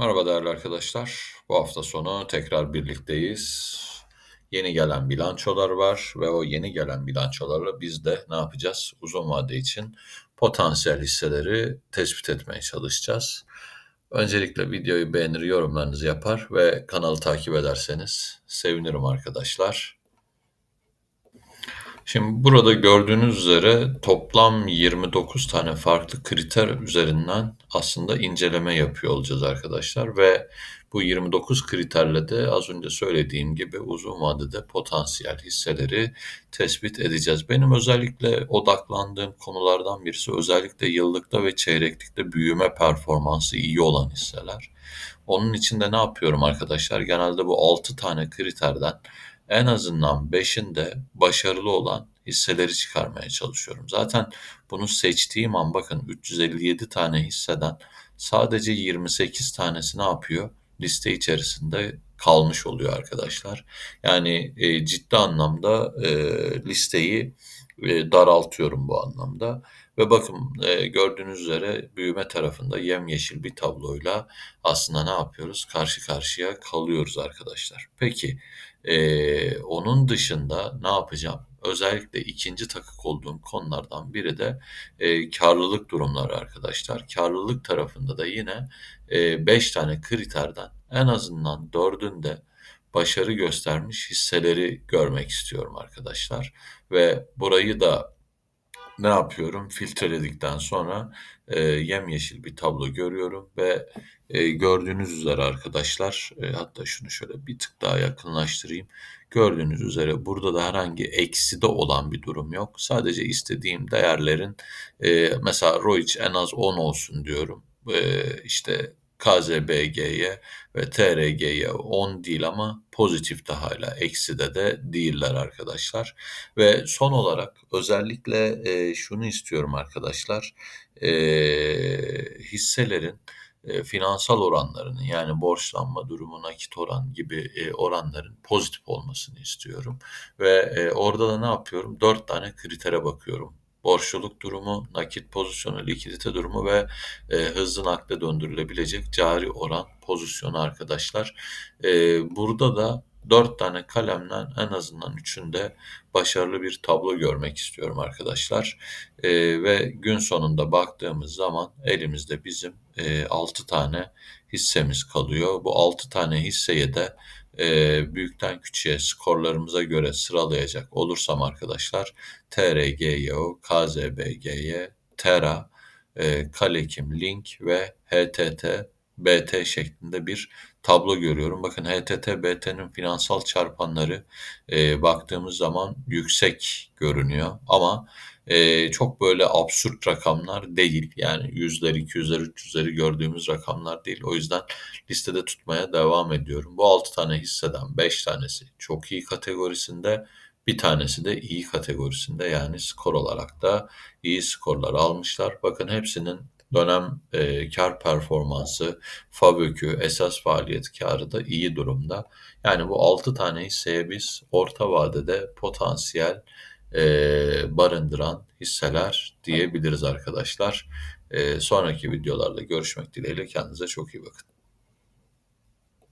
Merhaba değerli arkadaşlar. Bu hafta sonu tekrar birlikteyiz. Yeni gelen bilançolar var ve o yeni gelen bilançolarla biz de ne yapacağız? Uzun vade için potansiyel hisseleri tespit etmeye çalışacağız. Öncelikle videoyu beğenir, yorumlarınızı yapar ve kanalı takip ederseniz sevinirim arkadaşlar. Şimdi burada gördüğünüz üzere toplam 29 tane farklı kriter üzerinden aslında inceleme yapıyor olacağız arkadaşlar ve bu 29 kriterle de az önce söylediğim gibi uzun vadede potansiyel hisseleri tespit edeceğiz. Benim özellikle odaklandığım konulardan birisi özellikle yıllıkta ve çeyreklikte büyüme performansı iyi olan hisseler. Onun için de ne yapıyorum arkadaşlar? Genelde bu 6 tane kriterden en azından 5'inde başarılı olan hisseleri çıkarmaya çalışıyorum. Zaten bunu seçtiğim an bakın 357 tane hisseden sadece 28 tanesi ne yapıyor? Liste içerisinde kalmış oluyor arkadaşlar. Yani e, ciddi anlamda e, listeyi e, daraltıyorum bu anlamda. Ve bakın e, gördüğünüz üzere büyüme tarafında yemyeşil bir tabloyla aslında ne yapıyoruz? Karşı karşıya kalıyoruz arkadaşlar. Peki e, onun dışında ne yapacağım? Özellikle ikinci takık olduğum konulardan biri de e, karlılık durumları arkadaşlar. Karlılık tarafında da yine 5 e, tane kriterden en azından dördünde başarı göstermiş hisseleri görmek istiyorum arkadaşlar. Ve burayı da ne yapıyorum? Filtreledikten sonra e, yemyeşil bir tablo görüyorum ve e, gördüğünüz üzere arkadaşlar e, hatta şunu şöyle bir tık daha yakınlaştırayım. Gördüğünüz üzere burada da herhangi eksi de olan bir durum yok. Sadece istediğim değerlerin e, mesela ROIC en az 10 olsun diyorum. E, işte KZBG'ye ve TRG'ye 10 değil ama pozitif de hala eksi de de değiller arkadaşlar. Ve son olarak özellikle e, şunu istiyorum arkadaşlar. E, hisselerin e, finansal oranlarının yani borçlanma durumu, nakit oran gibi e, oranların pozitif olmasını istiyorum. Ve e, orada da ne yapıyorum? Dört tane kritere bakıyorum borçluluk durumu, nakit pozisyonu, likidite durumu ve e, hızlı nakde döndürülebilecek cari oran pozisyonu arkadaşlar. E, burada da dört tane kalemden en azından üçünde başarılı bir tablo görmek istiyorum arkadaşlar. E, ve gün sonunda baktığımız zaman elimizde bizim e, 6 tane hissemiz kalıyor. Bu altı tane hisseye de e, büyükten küçüğe skorlarımıza göre sıralayacak olursam arkadaşlar TRGYO, KZBGY, TERA, e, Kalekim, Link ve HTT, BT şeklinde bir tablo görüyorum. Bakın HTT, BT'nin finansal çarpanları e, baktığımız zaman yüksek görünüyor ama çok böyle absürt rakamlar değil. Yani yüzler, iki yüzler, üç yüzleri gördüğümüz rakamlar değil. O yüzden listede tutmaya devam ediyorum. Bu altı tane hisseden beş tanesi çok iyi kategorisinde. Bir tanesi de iyi kategorisinde yani skor olarak da iyi skorlar almışlar. Bakın hepsinin dönem e, kar performansı, FABÖK'ü, esas faaliyet karı da iyi durumda. Yani bu 6 tane hisseye biz orta vadede potansiyel e, barındıran hisseler diyebiliriz arkadaşlar. E, sonraki videolarda görüşmek dileğiyle kendinize çok iyi bakın.